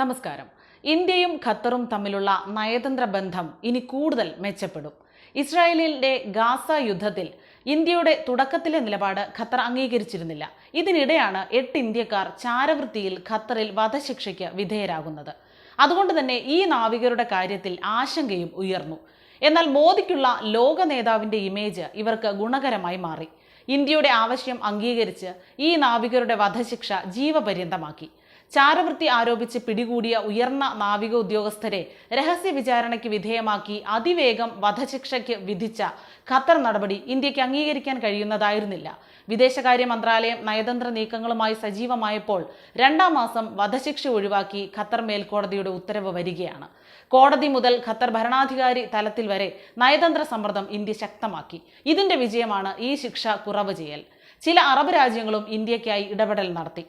നമസ്കാരം. ഇന്ത്യയും ഖത്തറും തമ്മിലുള്ള നയതന്ത്ര ബന്ധം ഇനി കൂടുതൽ മെച്ചപ്പെടും. ഇസ്രായേലിന്റെ ഗാസ യുദ്ധത്തിൽ ഇന്ത്യയുടെ തുടക്കത്തിലെ നിലപാട് ഖത്തർ അംഗീകരിച്ചിരുന്നില്ല. ഇതിനിടെയാണ് എട്ട് ഇന്ത്യക്കാർ ചാരവൃത്തിയിൽ ഖത്തറിൽ വധശിക്ഷയ്ക്ക് വിധേയരാകുന്നത്. അതുകൊണ്ട് തന്നെ ഈ നാവികരുടെ കാര്യത്തിൽ ആശങ്കയും ഉയർന്നു. എന്നാൽ മോദിക്കുള്ള ലോക നേതാവിന്റെ ഇമേജ് ഇവർക്ക് ഗുണകരമായി മാറി. ഇന്ത്യയുടെ ആവശ്യം അംഗീകരിച്ച് ഈ നാവികരുടെ വധശിക്ഷ ജീവപര്യന്തമാക്കി. ചാരവൃത്തി ആരോപിച്ച് പിടികൂടിയ ഉയർന്ന നാവിക ഉദ്യോഗസ്ഥരെ രഹസ്യ വിചാരണയ്ക്ക് വിധേയമാക്കി അതിവേഗം വധശിക്ഷയ്ക്ക് വിധിച്ച ഖത്തർ നടപടി ഇന്ത്യയ്ക്ക് അംഗീകരിക്കാൻ കഴിയുന്നതായിരുന്നില്ല. വിദേശകാര്യ മന്ത്രാലയം നയതന്ത്ര നീക്കങ്ങളുമായി സജീവമായപ്പോൾ രണ്ടാം മാസം വധശിക്ഷ ഒഴിവാക്കി ഖത്തർ മേൽക്കോടതിയുടെ ഉത്തരവ് വരികയാണ്. കോടതി മുതൽ ഖത്തർ ഭരണാധികാരി തലത്തിൽ വരെ നയതന്ത്ര സമ്മർദ്ദം ഇന്ത്യ ശക്തമാക്കി. ഇതിന്റെ വിജയമാണ് ഈ ശിക്ഷ കുറവ് ചെയ്യൽ. ചില അറബ് രാജ്യങ്ങളും ഇന്ത്യക്കായി ഇടപെടൽ നടത്തി.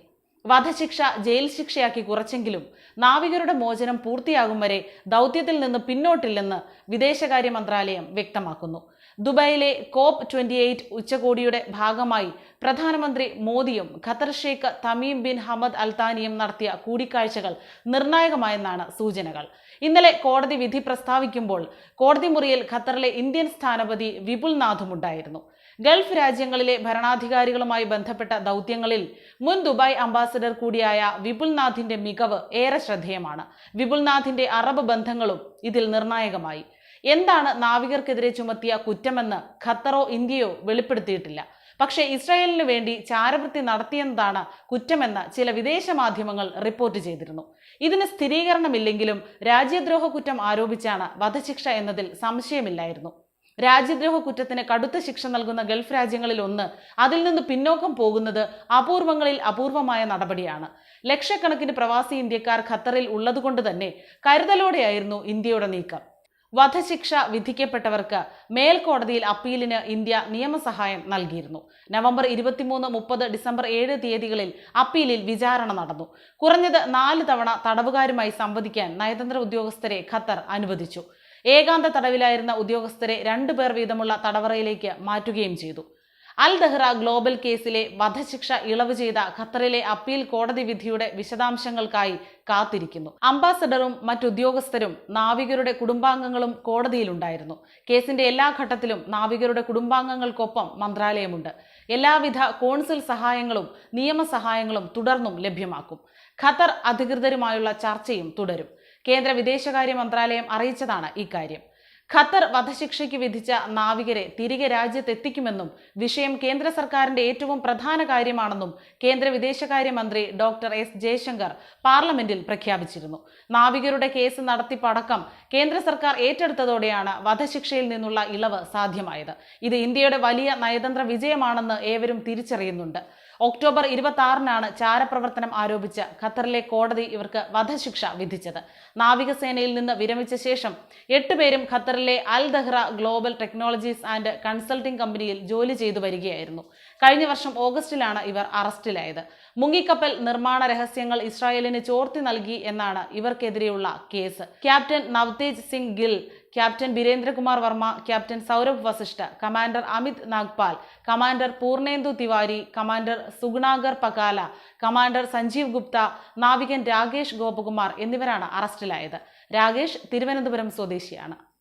വധശിക്ഷ ജയിൽ ശിക്ഷയാക്കി കുറച്ചെങ്കിലും നാവികരുടെ മോചനം പൂർത്തിയാകും വരെ ദൗത്യത്തിൽ നിന്ന് പിന്നോട്ടില്ലെന്ന് വിദേശകാര്യ മന്ത്രാലയം വ്യക്തമാക്കുന്നു. ദുബായിലെ കോപ്പ് ട്വന്റി എയ്റ്റ് ഉച്ചകോടിയുടെ ഭാഗമായി പ്രധാനമന്ത്രി മോദിയും Qatar Sheikh Tamim bin Hamad അൽത്താനിയും നടത്തിയ കൂടിക്കാഴ്ചകൾ നിർണായകമായെന്നാണ് സൂചനകൾ. ഇന്നലെ കോടതി വിധി പ്രസ്താവിക്കുമ്പോൾ കോടതി മുറിയിൽ ഖത്തറിലെ ഇന്ത്യൻ സ്ഥാനപതി വിപുൽ നാഥും ഉണ്ടായിരുന്നു. ഗൾഫ് രാജ്യങ്ങളിലെ ഭരണാധികാരികളുമായി ബന്ധപ്പെട്ട ദൗത്യങ്ങളിൽ മുൻ ദുബായ് അംബാസഡർ കൂടിയായ വിപുൽനാഥിന്റെ മികവ് ഏറെ ശ്രദ്ധേയമാണ്. വിപുൽനാഥിന്റെ അറബ് ബന്ധങ്ങളും ഇതിൽ നിർണായകമായി. എന്താണ് നാവികർക്കെതിരെ ചുമത്തിയ കുറ്റമെന്ന് ഖത്തറോ ഇന്ത്യയോ വെളിപ്പെടുത്തിയിട്ടില്ല. പക്ഷേ ഇസ്രായേലിന് വേണ്ടി ചാരവൃത്തി നടത്തിയെന്നതാണ് കുറ്റമെന്ന് ചില വിദേശ മാധ്യമങ്ങൾ റിപ്പോർട്ട് ചെയ്തിരുന്നു. ഇതിന് സ്ഥിരീകരണമില്ലെങ്കിലും രാജ്യദ്രോഹ കുറ്റം ആരോപിച്ചാണ് വധശിക്ഷ എന്നതിൽ സംശയമില്ലായിരുന്നു. രാജ്യദ്രോഹ കുറ്റത്തിന് കടുത്ത ശിക്ഷ നൽകുന്ന ഗൾഫ് രാജ്യങ്ങളിൽ ഒന്ന്. അതിൽ നിന്ന് പിന്നോക്കം പോകുന്നത് അപൂർവങ്ങളിൽ അപൂർവമായ നടപടിയാണ്. ലക്ഷക്കണക്കിന് പ്രവാസി ഇന്ത്യക്കാർ ഖത്തറിൽ ഉള്ളതുകൊണ്ട് തന്നെ കരുതലോടെയായിരുന്നു ഇന്ത്യയുടെ നീക്കം. വധശിക്ഷ വിധിക്കപ്പെട്ടവർക്ക് മേൽക്കോടതിയിൽ അപ്പീലിന് ഇന്ത്യ നിയമസഹായം നൽകിയിരുന്നു. നവംബർ ഇരുപത്തിമൂന്ന് മുപ്പത് ഡിസംബർ ഏഴ് തീയതികളിൽ അപ്പീലിൽ വിചാരണ നടന്നു. കുറഞ്ഞത് നാല് തവണ തടവുകാരുമായി സംവദിക്കാൻ നയതന്ത്ര ഉദ്യോഗസ്ഥരെ ഖത്തർ അനുവദിച്ചു. ഏകാന്ത തടവിലായിരുന്ന ഉദ്യോഗസ്ഥരെ രണ്ടുപേർ വീതമുള്ള തടവറയിലേക്ക് മാറ്റുകയും ചെയ്തു. അൽ ദഹ്റ ഗ്ലോബൽ കേസിലെ വധശിക്ഷ ഇളവ് ചെയ്ത ഖത്തറിലെ അപ്പീൽ കോടതി വിധിയുടെ വിശദാംശങ്ങൾക്കായി കാത്തിരിക്കുന്നു. അംബാസഡറും മറ്റുദ്യോഗസ്ഥരും നാവികരുടെ കുടുംബാംഗങ്ങളും കോടതിയിലുണ്ടായിരുന്നു. കേസിന്റെ എല്ലാ ഘട്ടത്തിലും നാവികരുടെ കുടുംബാംഗങ്ങൾക്കൊപ്പം മന്ത്രാലയമുണ്ട്. എല്ലാവിധ കോൺസിൽ സഹായങ്ങളും നിയമസഹായങ്ങളും തുടർന്നും ലഭ്യമാക്കും. ഖത്തർ അധികൃതരുമായുള്ള ചർച്ചയും തുടരും. കേന്ദ്ര വിദേശകാര്യ മന്ത്രാലയം അറിയിച്ചതാണ് ഇക്കാര്യം ഖത്തർ വധശിക്ഷയ്ക്ക് വിധിച്ച നാവികരെ തിരികെ രാജ്യത്തെത്തിക്കുമെന്നും വിഷയം കേന്ദ്ര സർക്കാരിന്റെ ഏറ്റവും പ്രധാന കാര്യമാണെന്നും കേന്ദ്ര വിദേശകാര്യമന്ത്രി ഡോക്ടർ എസ് ജയശങ്കർ പാർലമെന്റിൽ പ്രഖ്യാപിച്ചിരുന്നു. നാവികരുടെ കേസ് നടത്തിപ്പടക്കം കേന്ദ്ര സർക്കാർ ഏറ്റെടുത്തതോടെയാണ് വധശിക്ഷയിൽ നിന്നുള്ള ഇളവ് സാധ്യമായത്. ഇത് ഇന്ത്യയുടെ വലിയ നയതന്ത്ര വിജയമാണെന്ന് ഏവരും തിരിച്ചറിയുന്നുണ്ട്. ഒക്ടോബർ ഇരുപത്തി ആറിനാണ് ചാരപ്രവർത്തനം ആരോപിച്ച് ഖത്തറിലെ കോടതി ഇവർക്ക് വധശിക്ഷ വിധിച്ചത്. നാവികസേനയിൽ നിന്ന് വിരമിച്ച ശേഷം എട്ടുപേരും ഖത്തറിലെ Al Dahra global technologies and consulting കമ്പനിയിൽ ജോലി ചെയ്തു വരികയായിരുന്നു. കഴിഞ്ഞ വർഷം ഓഗസ്റ്റിലാണ് ഇവർ അറസ്റ്റിലായത്. മുങ്ങിക്കപ്പൽ നിർമ്മാണ രഹസ്യങ്ങൾ ഇസ്രായേലിന് ചോർത്തി നൽകി എന്നാണ് ഇവർക്കെതിരെയുള്ള case. Captain Navtej Singh Gill captain Birendrakumar Varma captain Saurabh Vasishtha commander Amit Nagpal commander Purnendu Tiwari commander Sugunakar Pakala commander Sanjeev Gupta നാവികൻ Rakesh Gopakumar എന്നിവരാണ് അറസ്റ്റിലായത്. രാകേഷ് തിരുവനന്തപുരം സ്വദേശിയാണ്.